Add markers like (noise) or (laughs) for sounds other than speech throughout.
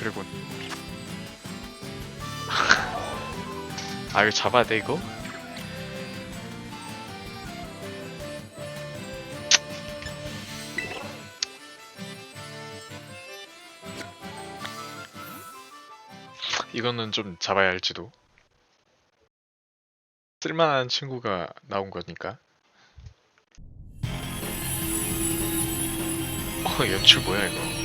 드래곤. (laughs) 아 이거 잡아야 돼 이거? 이거는 좀 잡아야 할지도. 쓸만한 친구가 나온 거니까. 어 연출 뭐야 이거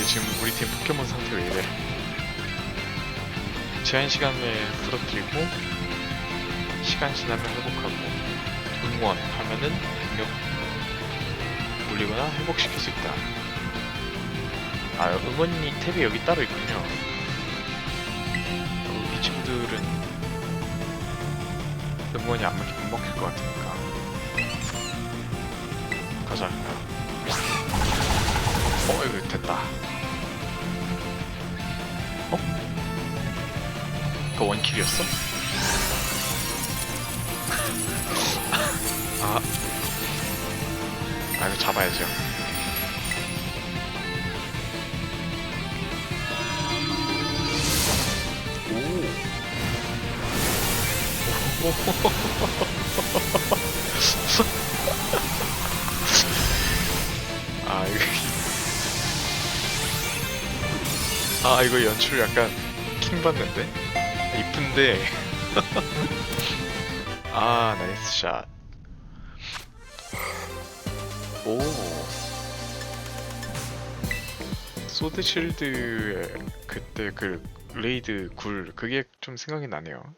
근데 지금 우리 팀 포켓몬 상태 왜 이래? 제한 시간을 풀어드리고 시간 지나면 회복하고 응원 하면은 능력 올리거나 회복시킬 수 있다. 아 응원이 탭이 여기 따로 있군요. 어, 이 친구들은 응원이 안 먹- 못 먹힐 것 같으니까. 가자. 어 이거 됐다 어? 그거 원킬이었어? (laughs) 아. 아, 이거 잡아야죠. 오. (laughs) 아, 이거. 아, 이거 연출 약간 킹 받는데? 이쁜데. (laughs) 아, 나이스 샷. 오. 소드 실드 그때 그 레이드 굴 그게 좀 생각이 나네요.